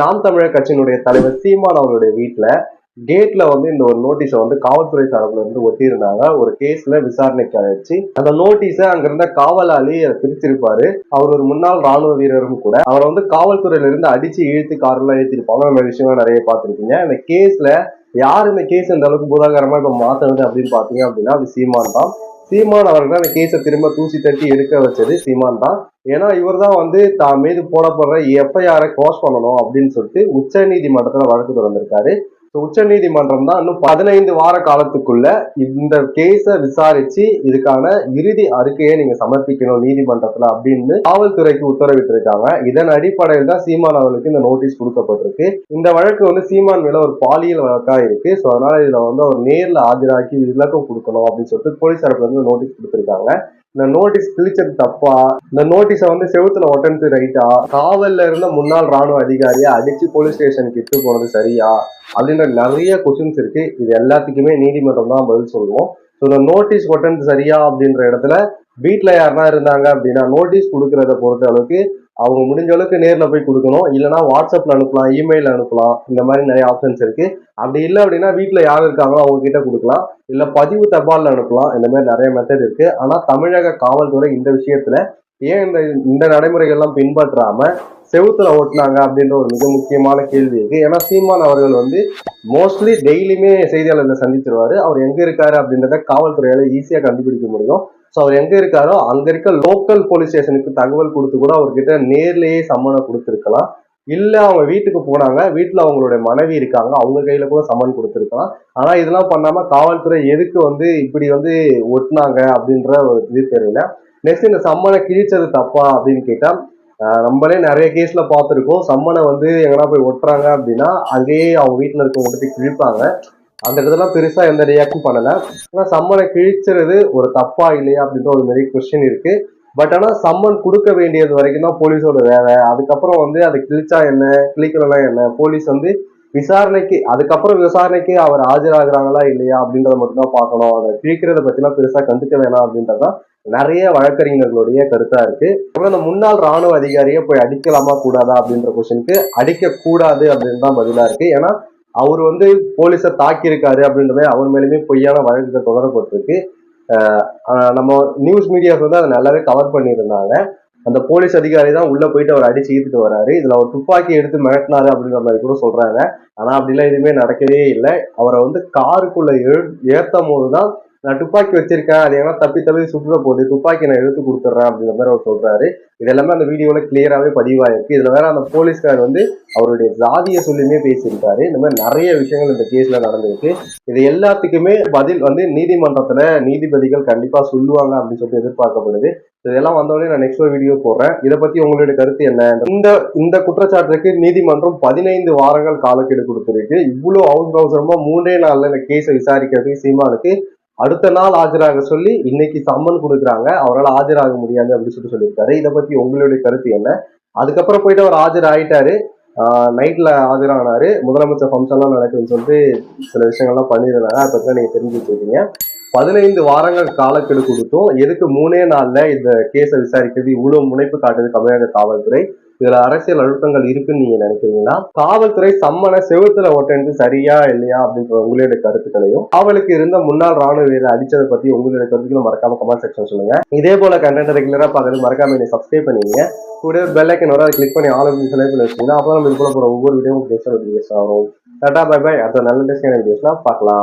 நாம் தமிழர் கட்சியினுடைய தலைவர் சீமான் அவருடைய வீட்டுல கேட்ல வந்து இந்த ஒரு நோட்டீஸை வந்து காவல்துறை தரப்புல இருந்து ஒட்டியிருந்தாங்க. ஒரு கேஸ்ல விசாரணைக்கு அழைச்சி அந்த நோட்டீஸை அங்கிருந்த காவலாளி அதை பிரிச்சிருப்பாரு. அவர் ஒரு முன்னாள் ராணுவ வீரரும் கூட. அவரை வந்து காவல்துறையில இருந்து அடிச்சு இழுத்து கார்ல ஏற்றிருப்பாங்க அந்த விஷயம்லாம் நிறைய பார்த்துருக்கீங்க அந்த கேஸ்ல யார் இந்த கேஸ் இந்த அளவுக்கு பூதாகரமா இப்ப மாத்துறது அப்படின்னு பாத்தீங்க அப்படின்னா அது சீமான் தான். சீமான் அவர்கள் தான் அந்த கேஸை திரும்ப தூசி தட்டி எடுக்க வச்சது சீமான் தான். ஏன்னா இவர் தான் வந்து தான் மீது போடப்படுற எஃப்ஐஆரை க்ளோஸ் பண்ணணும் அப்படின்னு சொல்லிட்டு உச்ச நீதிமன்றத்தில் வழக்கு தொடர்ந்திருக்காரு. உச்ச நீதிமன்றம் தான் இன்னும் பதினைந்து வார காலத்துக்குள்ள இந்த கேஸை விசாரிச்சு இதுக்கான இறுதி அறிக்கையை நீங்க சமர்ப்பிக்கணும் நீதிமன்றத்துல அப்படின்னு காவல்துறைக்கு உத்தரவிட்டிருக்காங்க. இதன் அடிப்படையில் தான் சீமான் அவர்களுக்கு இந்த நோட்டீஸ் கொடுக்கப்பட்டிருக்கு. இந்த வழக்கு வந்து சீமான் மேல ஒரு பாலியல் வழக்கா இருக்கு. ஸோ அதனால இதுல வந்து அவர் நேர்ல ஆஜராக்கி விளக்கம் கொடுக்கணும் அப்படின்னு சொல்லிட்டு போலீஸ் தரப்புல இருந்து நோட்டீஸ் கொடுத்திருக்காங்க. இந்த நோட்டீஸ் கிழிச்சது தப்பா? இந்த நோட்டீஸை வந்து செவுத்துல ஒட்டனது ரைட்டா காவல்ல இருந்த முன்னாள் ராணுவ அதிகாரியை அடிச்சு போலீஸ் ஸ்டேஷனுக்கு இட்டு போனது சரியா? அப்படின்ற நிறைய கொஸ்டின்ஸ் இருக்கு. இது எல்லாத்துக்குமே நீதிமன்றம் தான் பதில் சொல்லுவோம். ஸோ இந்த நோட்டீஸ் ஒட்டனது சரியா அப்படின்ற இடத்துல வீட்டில் யாருன்னா இருந்தாங்க அப்படின்னா நோட்டீஸ் கொடுக்கறத பொறுத்த அளவுக்கு அவங்க முடிஞ்ச அளவுக்கு நேரில் போய் கொடுக்கணும். இல்லைன்னா வாட்ஸ்அப்பில் அனுப்பலாம் இமெயில் அனுப்பலாம். இந்த மாதிரி நிறைய ஆப்ஷன்ஸ் இருக்கு. அப்படி இல்லை அப்படின்னா வீட்டில் யார் இருக்காங்களோ அவங்க கிட்ட கொடுக்கலாம். இல்லை பதிவு தபாலில் அனுப்பலாம். இந்த மாதிரி நிறைய மெத்தட் இருக்கு. ஆனால் தமிழக காவல்துறை இந்த விஷயத்துல ஏன் இந்த இந்த நடைமுறைகள்லாம் பின்பற்றாம செவுத்துல ஓட்டினாங்க அப்படின்ற ஒரு மிக முக்கியமான கேள்வி இருக்கு. ஏன்னா சீமான் அவர்கள் வந்து மோஸ்ட்லி டெய்லியுமே செய்தியாளர்களை சந்திச்சிருவாரு. அவர் எங்க இருக்காரு அப்படின்றத காவல்துறையால ஈஸியா கண்டுபிடிக்க முடியும். ஸோ அவர் எங்கே இருக்காரோ அங்கே இருக்க லோக்கல் போலீஸ் ஸ்டேஷனுக்கு தகவல் கொடுத்து கூட அவர்கிட்ட நேர்லேயே சம்மனை கொடுத்துருக்கலாம். இல்லை அவங்க வீட்டுக்கு போனாங்க வீட்டில் அவங்களுடைய மனைவி இருக்காங்க அவங்க கையில் கூட சம்மன் கொடுத்துருக்கலாம். ஆனால் இதெல்லாம் பண்ணாமல் காவல்துறை எதுக்கு வந்து இப்படி வந்து ஒட்டினாங்க அப்படின்ற ஒரு இது தெரியல. நெக்ஸ்ட் இந்த சம்மனை கிழிச்சது தப்பா அப்படின்னு கேட்டால் நம்மளே நிறைய கேஸில் பார்த்துருக்கோம். சம்மனை வந்து எங்கன்னா போய் ஒட்டுறாங்க அப்படின்னா அங்கேயே அவங்க வீட்டில் இருக்கவங்க போய் கிழிப்பாங்க. அந்த இடத்துல பெருசா எந்த ரியாக்டும் பண்ணல. ஆனா சம்மனை கிழிச்சுறது ஒரு தப்பா இல்லையா அப்படின்ற ஒரு பெரிய கொஸ்டின் இருக்கு. பட் ஆனா சம்மன் கொடுக்க வேண்டியது வரைக்கும் தான் போலீஸோட வேலை. அதுக்கப்புறம் வந்து அதை கிழிச்சா என்ன? கிழிக்கலாம் என்ன? போலீஸ் வந்து விசாரணைக்கு அதுக்கப்புறம் விசாரணைக்கு அவர் ஆஜராகிறாங்களா இல்லையா அப்படின்றத மட்டும்தான் பார்க்கணும். அதை கிழிக்கிறத பத்திலாம் பெருசா கண்டுக்க வேணாம் அப்படின்றதான் நிறைய வழக்கறிஞர்களுடைய கருத்தா இருக்கு. அப்புறம் அந்த முன்னாள் ராணுவ அதிகாரியை போய் அடிக்கலாமா கூடாதா அப்படின்ற கொஸ்டினுக்கு அடிக்க கூடாது அப்படின்னு தான் பதிலா இருக்கு. ஏன்னா அவர் வந்து போலீஸை தாக்கியிருக்காரு அப்படின்றத அவர் மேலுமே பொய்யான வழக்குகள் தொடரப்பட்டிருக்கு. நம்ம நியூஸ் மீடியாஸ் வந்து அதை நல்லாவே கவர் பண்ணியிருந்தாங்க. அந்த போலீஸ் அதிகாரி தான் உள்ள போயிட்டு அவர் அடிச்சு ஈத்துட்டு வராரு. இதுல அவர் துப்பாக்கி எடுத்து மிரட்டினாரு அப்படின்ற மாதிரி கூட சொல்றாங்க. ஆனா அப்படிலாம் எதுவுமே நடக்கவே இல்லை. அவரை வந்து காருக்குள்ள ஏற்றும் போது தான் நான் துப்பாக்கி வச்சிருக்கேன். அது ஏன்னா தப்பி தப்பி சுற்றுற போகுது துப்பாக்கி நான் எடுத்து கொடுத்துட்றேன் அப்படிங்கிற மாதிரி அவர் சொல்றாரு. இது எல்லாமே அந்த வீடியோல கிளியராகவே பதிவாயிருக்கு. இதுல வேற அந்த போலீஸ்கார் வந்து அவருடைய ஜாதியை சொல்லியுமே பேசியிருக்காரு. இந்த மாதிரி நிறைய விஷயங்கள் இந்த கேஸ்ல நடந்திருக்கு. இது எல்லாத்துக்குமே பதில் வந்து நீதிமன்றத்துல நீதிபதிகள் கண்டிப்பா சொல்லுவாங்க அப்படின்னு சொல்லிட்டு எதிர்பார்க்கப்படுது. இதெல்லாம் வந்தோடனே நான் நெக்ஸ்ட் ஒரு வீடியோ போடுறேன். இதை பத்தி உங்களுடைய கருத்து என்ன? இந்த இந்த குற்றச்சாட்டுக்கு நீதிமன்றம் பதினைந்து வாரங்கள் காலக்கெடு கொடுத்திருக்கு. இவ்வளவு அவசர அவசரமா மூன்றே நாள்ல இந்த கேஸை விசாரிக்கிறதுக்கு சீமானுக்கு அடுத்த நாள் ஆஜராக சொல்லி இன்னைக்கு சம்மன் கொடுக்குறாங்க. அவரால் ஆஜராக முடியாது அப்படின்னு சொல்லிட்டு சொல்லியிருக்காரு. இதை பத்தி உங்களுடைய கருத்து என்ன? அதுக்கப்புறம் போயிட்டு அவர் ஆஜர் ஆயிட்டாரு. நைட்ல ஆஜரானாரு. முதலமைச்சர் ஃபங்க்ஷன்லாம் நடக்குதுன்னு சொல்லிட்டு சில விஷயங்கள்லாம் பண்ணியிருந்தாங்க. அதை பற்றி நீங்க தெரிஞ்சு வச்சிருக்கீங்க பதினைந்து வாரங்கள் காலக்கெடு கொடுத்தும் எதுக்கு மூணே நாள்ல இந்த கேஸை விசாரிக்கிறது இவ்வளவு முனைப்பு காட்டுது தமிழக காவல்துறை. இதுல அரசியல் அழுத்தங்கள் இருக்குன்னு நீங்க நினைக்கிறீங்களா? காவல்துறை சம்மனை செவத்துல ஓட்டுறது சரியா இல்லையா அப்படின்ற உங்களுடைய கருத்துக்களையும் காவலுக்கு இருந்த முன்னாள் ராணுவ வீரர் அடிச்சதை பத்தி உங்களுடைய கருத்துக்களை மறக்காம கமெண்ட் செக்ஷன் சொல்லுங்க. இதே போல கண்டென்ட் ரெகுலரா பார்க்கறது மறக்காம நீங்க சப்ஸ்கிரைப் பண்ணிங்க கூட பெல் ஐக்கன் வர கிளிக் பண்ணி ஆல் ஆஃப் செலக்ட் பண்ணி வச்சீங்கன்னா அப்போ நம்ம இது போல போற ஒவ்வொரு வீடியோவும் பேச நோட்டிஃபிகேஷன் வரும். டாடா பை பை அடுத்த நல்ல டெஸ்ட் வீடியோஸ்லாம் பார்க்கலாம்.